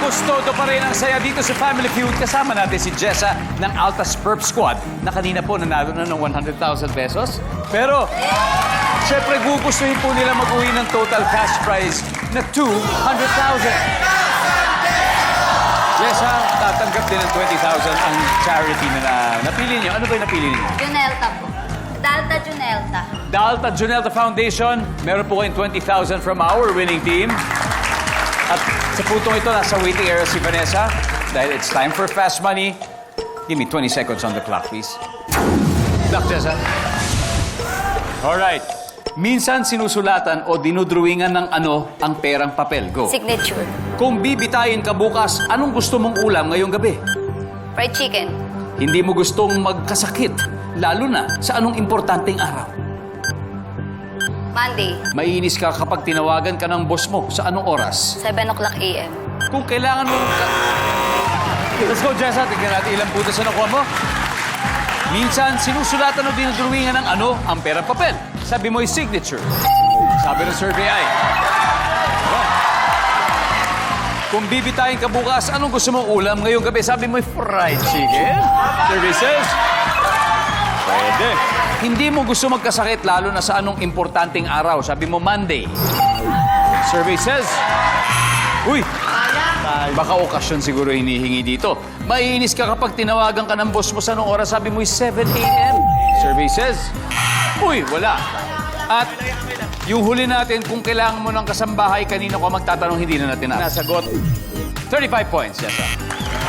Gusto pa rin ang saya dito sa Family Feud. Kasama natin si Jessa ng Altas Perp Squad na kanina po nanalo na ng 100,000 pesos. Pero, syempre gugustuhin po nila mag-uwi ng total cash prize na 200,000. Jessa, tatanggap din ng 20,000 ang charity na, na napili niyo. Ano ba yung napili niyo? Junelta po. Dalta Junelta. Dalta Junelta Foundation, meron po kayong 20,000 from our winning team. At sa putong ito, nasa waiting area si Vanessa. Dahil it's time for fast money. Give me 20 seconds on the clock, please. Clock, Jessa. Alright. Minsan sinusulatan o dinudruwingan ng ano ang perang papel. Go. Signature. Kung bibitayin ka bukas, anong gusto mong ulam ngayong gabi? Fried chicken. Hindi mo gustong magkasakit, lalo na sa anong importanteng araw. Monday. Maiinis ka kapag tinawagan ka ng boss mo sa anong oras. 7 o'clock a.m. Kung kailangan mo... Let's go, Jessa. Tignan natin ilang putas na nakuha mo. Minsan, sinusulatan o dinudruwingan ng ano ang perang papel. Sabi mo ay signature. Sabi ng survey ay... Alright. Kung bibitayin ka bukas, anong gusto mong ulam ngayong gabi? Sabi mo ay fried chicken. Survey says... Pwede. Hindi mo gusto magkasakit lalo na sa anong importanteng araw. Sabi mo Monday. Survey says... Uy! Baka okasyon siguro hinihingi dito. Maiinis ka kapag tinawagan ka ng boss mo sa anong oras, sabi mo 7 a.m. Survey says, Uy, wala. At yung huli natin, kung kailangan mo ng kasambahay, kanino ka magtatanong, hindi na natin nasagot. 35 points, yes, sir.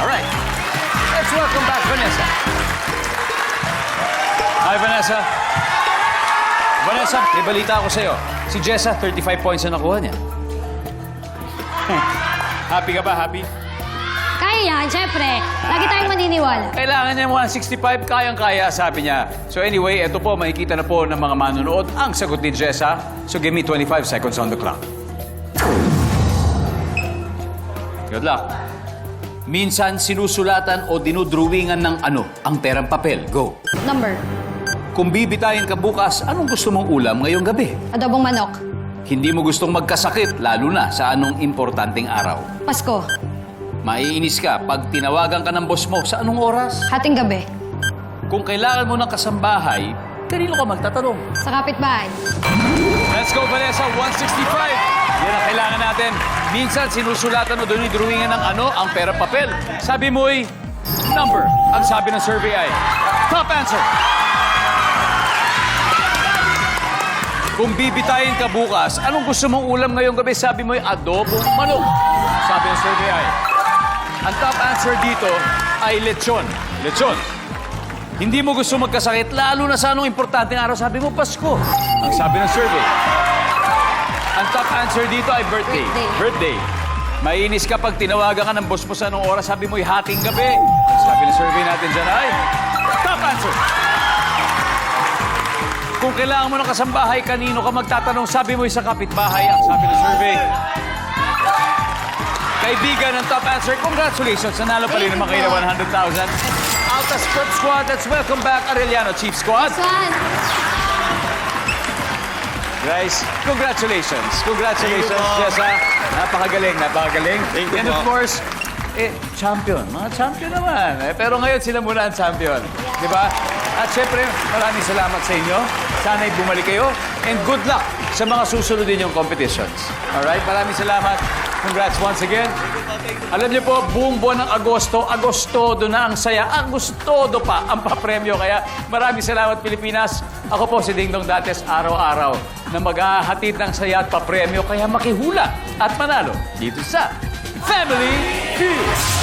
All right. Let's welcome back Vanessa. Hi, Vanessa. Vanessa, may balita ako sa'yo. Si Jessa, 35 points na nakuha niya. Happy ka ba? Happy? Kaya yan, syempre. Lagi tayong maniniwala. Kailangan niya 165, kayang-kaya, sabi niya. So anyway, ito po, makikita na po ng mga manonood ang sagot ni Jessa. So give me 25 seconds on the clock. Good luck. Minsan sinusulatan o dinudruwingan ng ano ang perang papel. Go. Number. Kung bibitayin ka bukas, anong gusto mong ulam ngayong gabi? Adobong manok. Hindi mo gustong magkasakit, lalo na sa anong importanteng araw. Pasko. Maiinis ka pag tinawagan ka ng boss mo sa anong oras? Hating gabi. Kung kailangan mo ng kasambahay, kanino ka magtatanong? Sa kapitbahay. Let's go, Vanessa. 165. Yan ang kailangan natin. Minsan, sinusulatan o dinidruwingan ng ano, ang pera papel. Sabi mo'y number. Ang sabi ng survey ay top answer. Kung bibitayin ka bukas, anong gusto mong ulam ngayong gabi? Sabi mo'y adobong manok. Sabi ng survey ay ang top answer dito ay lechon. Lechon. Hindi mo gusto magkasakit, lalo na sa anong importanteng araw. Sabi mo, Pasko. Ang sabi ng survey. Ang top answer dito ay birthday. Birthday. Birthday. Mainis ka pag tinawagan ka ng boss mo sa anong oras, sabi mo, hating gabi. Ang sabi ng survey natin dyan ay, top answer. Kung kailangan mo ng kasambahay, kanino ka magtatanong, sabi mo sa kapitbahay. Ang sabi ng survey. Kaibigan ng top answer, congratulations. Nanalo pa rin naman kayo ng 100,000. Altas Prep Squad, let's welcome back Arellano Chief Squad. Saan? Guys, congratulations. Congratulations, Jessa. Napakagaling, napakagaling. Thank you And of course, eh, champion. Mga champion naman. Eh, pero ngayon sila muna ang champion. Di ba? At syempre, maraming salamat sa inyo. Sana'y bumalik kayo. And good luck sa mga susunod ninyong competitions. Alright? Maraming salamat. Congrats once again. Alam niyo po, buong buwan ng Agosto, Agostodo na ang saya. Agostodo pa ang papremyo. Kaya maraming salamat, Pilipinas. Ako po si Dingdong Dates, araw-araw na maghahatid ng saya at papremyo. Kaya makihula at manalo dito sa Family aqui.